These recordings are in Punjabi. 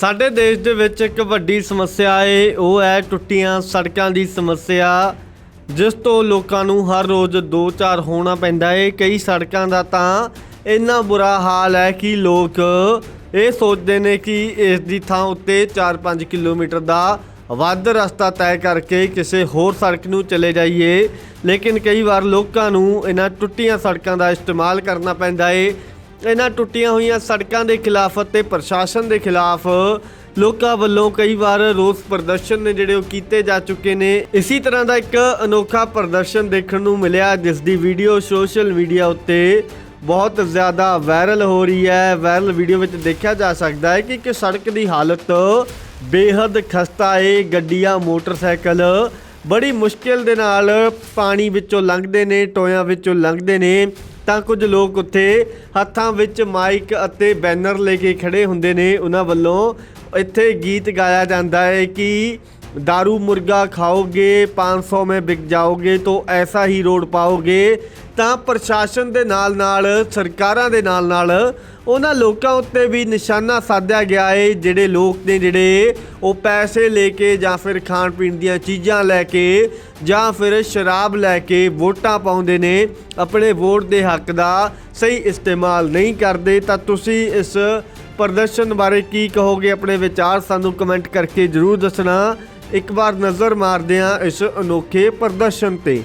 ਸਾਡੇ ਦੇਸ਼ ਦੇ ਵਿੱਚ ਇੱਕ ਵੱਡੀ ਸਮੱਸਿਆ ਏ, ਉਹ ਹੈ ਟੁੱਟੀਆਂ ਸੜਕਾਂ ਦੀ ਸਮੱਸਿਆ, ਜਿਸ ਤੋਂ ਲੋਕਾਂ ਨੂੰ ਹਰ ਰੋਜ਼ 2-4 ਹੋਣਾ ਪੈਂਦਾ ਏ। ਕਈ ਸੜਕਾਂ ਦਾ ਤਾਂ ਇੰਨਾ ਬੁਰਾ ਹਾਲ ਹੈ ਕਿ ਲੋਕ ਇਹ ਸੋਚਦੇ ਨੇ ਕਿ ਇਸ ਦੀ ਥਾਂ ਉੱਤੇ 4-5 ਕਿਲੋਮੀਟਰ ਦਾ ਵੱਧ ਰਸਤਾ ਤੈਅ ਕਰਕੇ ਕਿਸੇ ਹੋਰ ਸੜਕ ਨੂੰ ਚਲੇ ਜਾਈਏ। ਲੇਕਿਨ ਕਈ ਵਾਰ ਲੋਕਾਂ ਨੂੰ ਇਹਨਾਂ ਟੁੱਟੀਆਂ ਸੜਕਾਂ ਦਾ ਇਸਤੇਮਾਲ ਕਰਨਾ ਪੈਂਦਾ ਏ। ਇਹਨਾਂ ਟੁੱਟੀਆਂ ਹੋਈਆਂ ਸੜਕਾਂ ਦੇ ਖਿਲਾਫ ਅਤੇ ਪ੍ਰਸ਼ਾਸਨ ਦੇ ਖਿਲਾਫ ਲੋਕਾਂ ਵੱਲੋਂ ਕਈ ਵਾਰ ਰੋਸ ਪ੍ਰਦਰਸ਼ਨ ਨੇ ਜਿਹੜੇ ਉਹ ਕੀਤੇ ਜਾ ਚੁੱਕੇ ਨੇ। ਇਸੇ ਤਰ੍ਹਾਂ ਦਾ ਇੱਕ ਅਨੋਖਾ ਪ੍ਰਦਰਸ਼ਨ ਦੇਖਣ ਨੂੰ ਮਿਲਿਆ, ਜਿਸ ਦੀ ਵੀਡੀਓ ਸੋਸ਼ਲ ਮੀਡੀਆ ਉੱਤੇ ਬਹੁਤ ਜ਼ਿਆਦਾ ਵਾਇਰਲ ਹੋ ਰਹੀ ਹੈ। ਵਾਇਰਲ ਵੀਡੀਓ ਵਿੱਚ ਦੇਖਿਆ ਜਾ ਸਕਦਾ ਹੈ ਕਿ ਇੱਕ ਸੜਕ ਦੀ ਹਾਲਤ ਬੇਹੱਦ ਖਸਤਾ ਹੈ ਗੱਡੀਆਂ, ਮੋਟਰਸਾਈਕਲ ਬੜੀ ਮੁਸ਼ਕਿਲ ਦੇ ਨਾਲ ਪਾਣੀ ਵਿੱਚੋਂ ਲੰਘਦੇ ਨੇ, ਟੋਇਆਂ ਵਿੱਚੋਂ ਲੰਘਦੇ ਨੇ। ਤਾਂ ਕੁਝ ਲੋਕ ਉੱਥੇ ਹੱਥਾਂ ਵਿੱਚ ਮਾਈਕ ਅਤੇ ਬੈਨਰ ਲੈ ਕੇ ਖੜੇ ਹੁੰਦੇ ਨੇ। ਉਹਨਾਂ ਵੱਲੋਂ ਇੱਥੇ ਗੀਤ ਗਾਇਆ ਜਾਂਦਾ ਹੈ ਕਿ दारू ਮੁਰਗਾ ਖਾਓਗੇ 500 ਮੇ ਵਿਕ ਜਾਓਗੇ ਤੋਂ ਐਸਾ ਹੀ ਰੋਡ ਪਾਓਗੇ। ਤਾਂ ਪ੍ਰਸ਼ਾਸਨ ਦੇ ਨਾਲ ਨਾਲ, ਸਰਕਾਰਾਂ ਦੇ ਨਾਲ ਨਾਲ ਉਹਨਾਂ ਲੋਕਾਂ ਉੱਤੇ ਵੀ ਨਿਸ਼ਾਨਾ ਸਾਧਿਆ ਗਿਆ ਏ ਜਿਹੜੇ ਲੋਕ ਨੇ ਜਿਹੜੇ ਉਹ ਪੈਸੇ ਲੈ ਕੇ ਜਾਂ ਫਿਰ ਖਾਣ ਪੀਣ ਦੀਆਂ ਚੀਜ਼ਾਂ ਲੈ ਕੇ ਜਾਂ ਫਿਰ ਸ਼ਰਾਬ ਲੈ ਕੇ ਵੋਟਾਂ ਪਾਉਂਦੇ ਨੇ, ਆਪਣੇ ਵੋਟ ਦੇ ਹੱਕ ਦਾ ਸਹੀ ਇਸਤੇਮਾਲ ਨਹੀਂ ਕਰਦੇ, ਤਾਂ ਤੁਸੀਂ ਇਸ ਪ੍ਰਦਰਸ਼ਨ ਬਾਰੇ ਕੀ ਕਹੋਗੇ? ਆਪਣੇ ਵਿਚਾਰ ਸਾਨੂੰ ਕਮੈਂਟ ਕਰਕੇ ਜਰੂਰ ਦੱਸਣਾ। ਇੱਕ ਵਾਰ ਨਜ਼ਰ ਮਾਰਦੇ ਹਾਂ ਇਸ ਅਨੋਖੇ ਪ੍ਰਦਰਸ਼ਨ ਤੇ।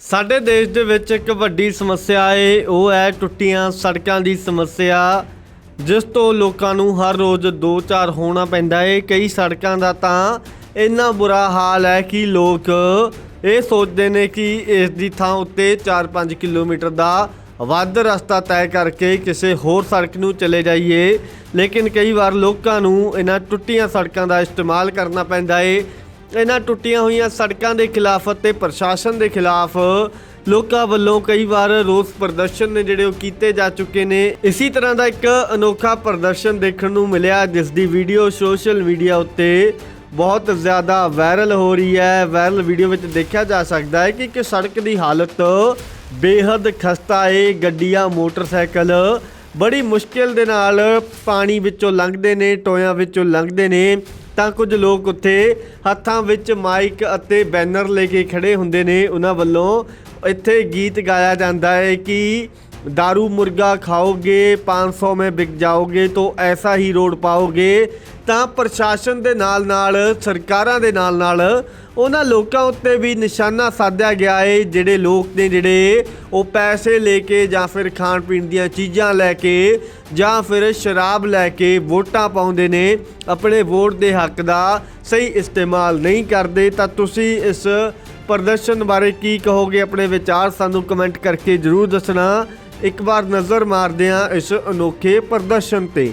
ਸਾਡੇ ਦੇਸ਼ ਦੇ ਵਿੱਚ ਇੱਕ ਵੱਡੀ ਸਮੱਸਿਆ ਏ, ਉਹ ਹੈ ਟੁੱਟੀਆਂ ਸੜਕਾਂ ਦੀ ਸਮੱਸਿਆ, ਜਿਸ ਤੋਂ ਲੋਕਾਂ ਨੂੰ ਹਰ ਰੋਜ਼ 2-4 ਹੋਣਾ ਪੈਂਦਾ ਏ। ਕਈ ਸੜਕਾਂ ਦਾ ਤਾਂ ਇੰਨਾ ਬੁਰਾ ਹਾਲ ਹੈ ਕਿ ਲੋਕ ਇਹ ਸੋਚਦੇ ਨੇ ਕਿ ਇਸ ਦੀ ਥਾਂ ਉੱਤੇ 4-5 ਕਿਲੋਮੀਟਰ ਦਾ ਵੱਧ ਰਸਤਾ ਤੈਅ ਕਰਕੇ ਕਿਸੇ ਹੋਰ ਸੜਕ ਨੂੰ ਚਲੇ ਜਾਈਏ। ਲੇਕਿਨ ਕਈ ਵਾਰ ਲੋਕਾਂ ਨੂੰ ਇਹਨਾਂ ਟੁੱਟੀਆਂ ਸੜਕਾਂ ਦਾ ਇਸਤੇਮਾਲ ਕਰਨਾ ਪੈਂਦਾ ਏ। ਇਹਨਾਂ ਟੁੱਟੀਆਂ ਹੋਈਆਂ ਸੜਕਾਂ ਦੇ ਖਿਲਾਫ ਅਤੇ ਪ੍ਰਸ਼ਾਸਨ ਦੇ ਖਿਲਾਫ ਲੋਕਾਂ ਵੱਲੋਂ ਕਈ ਵਾਰ ਰੋਸ ਪ੍ਰਦਰਸ਼ਨ ਨੇ ਜਿਹੜੇ ਉਹ ਕੀਤੇ ਜਾ ਚੁੱਕੇ ਨੇ। ਇਸੇ ਤਰ੍ਹਾਂ ਦਾ ਇੱਕ ਅਨੋਖਾ ਪ੍ਰਦਰਸ਼ਨ ਦੇਖਣ ਨੂੰ ਮਿਲਿਆ, ਜਿਸ ਦੀ ਵੀਡੀਓ ਸੋਸ਼ਲ ਮੀਡੀਆ ਉੱਤੇ ਬਹੁਤ ਜ਼ਿਆਦਾ ਵਾਇਰਲ ਹੋ ਰਹੀ ਹੈ। ਵਾਇਰਲ ਵੀਡੀਓ ਵਿੱਚ ਦੇਖਿਆ ਜਾ ਸਕਦਾ ਹੈ ਕਿ ਇੱਕ ਸੜਕ ਦੀ ਹਾਲਤ ਬੇਹੱਦ ਖਸਤਾ ਹੈ ਗੱਡੀਆਂ, ਮੋਟਰਸਾਈਕਲ। ਬੜੀ ਮੁਸ਼ਕਿਲ ਦੇ ਨਾਲ ਪਾਣੀ ਵਿੱਚੋਂ ਲੰਘਦੇ ਨੇ, ਟੋਇਆਂ ਵਿੱਚੋਂ ਲੰਘਦੇ ਨੇ। ਤਾਂ ਕੁਝ ਲੋਕ ਉੱਥੇ ਹੱਥਾਂ ਵਿੱਚ ਮਾਈਕ ਅਤੇ ਬੈਨਰ ਲੈ ਕੇ ਖੜੇ ਹੁੰਦੇ ਨੇ। ਉਹਨਾਂ ਵੱਲੋਂ ਇੱਥੇ ਗੀਤ ਗਾਇਆ ਜਾਂਦਾ ਹੈ ਕਿ दारू ਮੁਰਗਾ ਖਾਓਗੇ 500 में बिक ਜਾਓਗੇ तो ऐसा ही रोड ਪਾਓਗੇ ਤਾਂ ਪ੍ਰਸ਼ਾਸਨ ਦੇ ਨਾਲ ਨਾਲ ਸਰਕਾਰਾਂ ਦੇ ਨਾਲ ਨਾਲ ਉਹਨਾਂ ਲੋਕਾਂ ਉੱਤੇ ਵੀ ਨਿਸ਼ਾਨਾ ਸਾਧਿਆ ਗਿਆ ਹੈ ਜਿਹੜੇ ਲੋਕ ਨੇ ਜਿਹੜੇ ਉਹ ਪੈਸੇ ਲੈ ਕੇ ਜਾਂ ਫਿਰ ਖਾਣ ਪੀਣ ਦੀਆਂ ਚੀਜ਼ਾਂ ਲੈ ਕੇ ਜਾਂ ਫਿਰ ਸ਼ਰਾਬ ਲੈ ਕੇ ਵੋਟਾਂ ਪਾਉਂਦੇ ਨੇ ਆਪਣੇ ਵੋਟ ਦੇ ਹੱਕ ਦਾ ਸਹੀ ਇਸਤੇਮਾਲ ਨਹੀਂ ਕਰਦੇ ਤਾਂ ਤੁਸੀਂ ਇਸ ਪ੍ਰਦਰਸ਼ਨ ਬਾਰੇ ਕੀ ਕਹੋਗੇ ਆਪਣੇ ਵਿਚਾਰ ਸਾਨੂੰ ਕਮੈਂਟ ਕਰਕੇ ਜਰੂਰ ਦੱਸਣਾ ਇੱਕ ਵਾਰ ਨਜ਼ਰ ਮਾਰਦੇ ਹਾਂ ਇਸ ਅਨੋਖੇ ਪ੍ਰਦਰਸ਼ਨ ਤੇ